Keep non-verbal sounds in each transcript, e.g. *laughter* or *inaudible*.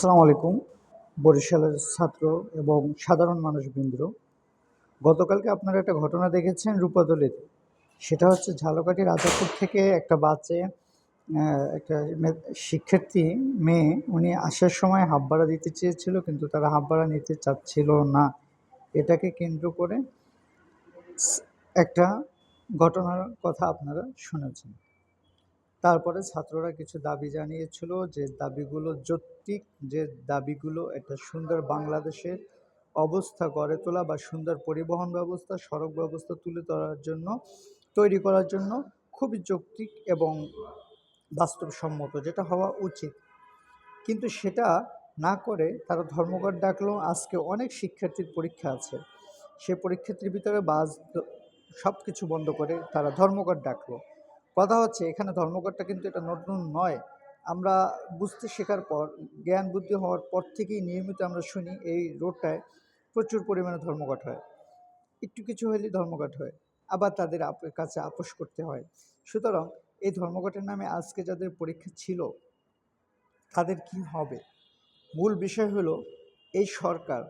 আসসালামু আলাইকুম, বরিশালের ছাত্র এবং সাধারণ মানুষবৃন্দ। গতকালকে আপনারা একটা ঘটনা দেখেছেন রূপাদলিতে সেটা হচ্ছে ঝালকাঠি রাজাপুর থেকে একটা বাচ্চা একটা শিক্ষার্থী মেয়ে, উনি আসার সময় হাফ ভাড়া দিতে চেয়েছিল কিন্তু তারা হাফ ভাড়া নিতে চাচ্ছিল না। এটাকে কেন্দ্র করে একটা ঘটনার কথা আপনারা শুনেছেন। তারপরে ছাত্ররা কিছু দাবি জানিয়েছিল যে দাবিগুলো যৌক্তিক, যে দাবিগুলো একটা সুন্দর বাংলাদেশের অবস্থা গড়ে তোলা বা সুন্দর পরিবহন ব্যবস্থা, সড়ক ব্যবস্থা তুলে ধরার জন্য, তৈরি করার জন্য খুবই যৌক্তিক এবং বাস্তবসম্মত, যেটা হওয়া উচিত। কিন্তু সেটা না করে তারা ধর্মঘট ডাকলো, আজকে অনেক শিক্ষার্থীর পরীক্ষা আছে। সে পরীক্ষার্থীর ভিতরে বাস সব কিছু বন্ধ করে তারা ধর্মঘট ডাকলো। কথা হচ্ছে, এখানে ধর্মঘটটা কিন্তু এটা নতুন নয়। আমরা বুঝতে শেখার পর, জ্ঞান বুদ্ধি হওয়ার পর থেকেই নিয়মিত আমরা শুনি এই রোডটায় প্রচুর পরিমাণে ধর্মঘট হয়। একটু কিছু হলেই ধর্মঘট হয়, আবার তাদের কাছে আপোষ করতে হয়। সুতরাং এই ধর্মঘটের নামে আজকে যাদের পরীক্ষা ছিল, তাদের কি হবে? মূল বিষয় হলো এই সরকার,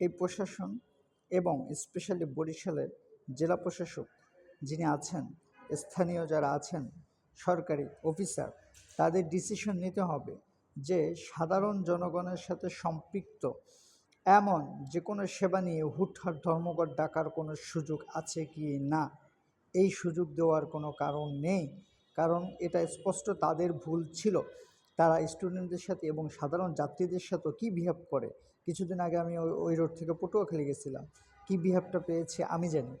এই প্রশাসন এবং স্পেশালি বরিশালের জেলা প্রশাসক যিনি আছেন স্থানীয় যারা আছেন, সরকারি অফিসার, তাদের ডিসিশন নিতে হবে যে সাধারণ জনগণের সাথে সম্পৃক্ত। এমন যে কোনো সেবা নিয়ে হুটহাট ধর্মঘট ডাকার কোনো সুযোগ আছে কি না? এই সুযোগ দেওয়ার কোনো কারণ নেই। কারণ এটা স্পষ্ট তাদের ভুল ছিল। তারা স্টুডেন্টদের সাথে এবং সাধারণ যাত্রীদের সাথেও কী বিহেভ করে? কিছুদিন আগে আমি ওই ওই রোড থেকে পটুয়াখালী গেছিলাম। কী বিহেভটা পেয়েছে আমি জানি।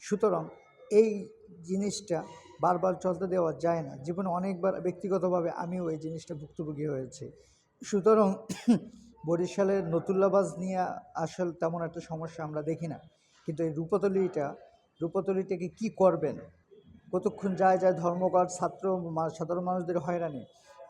সুতরাং এই জিনিসটা বারবার চলতে দেওয়া যায় না। জীবনে অনেকবার ব্যক্তিগতভাবে আমিও এই জিনিসটা ভুক্তভোগী হয়েছি। সুতরাং *clears throat* বরিশালের নতুল্লাবাজ নিয়ে আসল তেমন একটা সমস্যা আমরা দেখি না। কিন্তু এই রূপতলিটা, রূপতলিটাকে কি করবেন? কতক্ষণ যায় যায় ধর্মঘট, ছাত্র সাধারণ মানুষদের হয়রানি,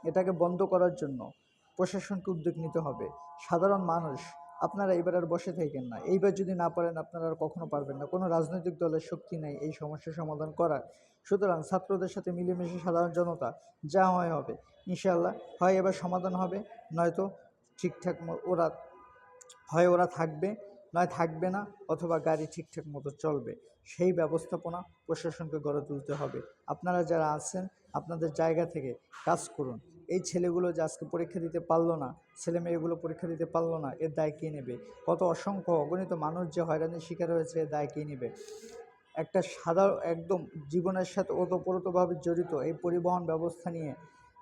এটাকে বন্ধ করার জন্য প্রশাসনকে উদ্যোগ নিতে হবে। সাধারণ মানুষ আপনারা এবার আর বসে থাকেন না। এইবার যদি না পারেন, আপনারা আর কখনো পারবেন না। কোনো রাজনৈতিক দলের শক্তি নেই এই সমস্যার সমাধান করার। সুতরাং ছাত্রদের সাথে মিলেমিশে সাধারণ জনতা যা হয় হবে। ইনশাআল্লাহ, হয় এবার সমাধান হবে। নয়তো ঠিকঠাক ওরা, হয় ওরা থাকবে, নয় থাকবে না, অথবা গাড়ি ঠিকঠাক মতো চলবে। সেই ব্যবস্থাপনা প্রশাসনকে গড়ে তুলতে হবে। আপনারা যারা আছেন, আপনাদের জায়গা থেকে কাজ করুন। এই ছেলেগুলো যে আজকে পরীক্ষা দিতে পারল না, ছেলে মেয়েগুলো পরীক্ষা দিতে পারল না, এর দায় কে নেবে? কত অসংখ্য অগণিত মানুষ যে হয়রানির শিকার হয়েছে, এর দায় কে নেবে? একটা সাধারণ, একদম জীবনের সাথে ওতপ্রোতভাবে জড়িত এই পরিবহন ব্যবস্থা নিয়ে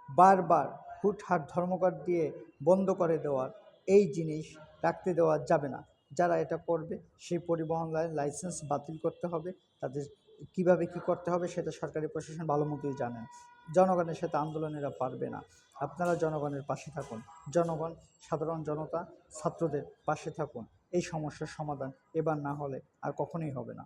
বারবার হুটহাট ধর্মঘট দিয়ে বন্ধ করে দেওয়ার, এই জিনিস রাখতে দেওয়া যাবে না। যারা এটা করবে, সেই পরিবহন লাইসেন্স বাতিল করতে হবে। তাদের কীভাবে কি করতে হবে সেটা সরকারি প্রশাসন ভালো মতোই জানেন। জনগণের সাথে আন্দোলনেরা পারবে না। আপনারা জনগণের পাশে থাকুন। জনগণ, সাধারণ জনতা, ছাত্রদের পাশে থাকুন। এই সমস্যার সমাধান এবার না হলে আর কখনোই হবে না।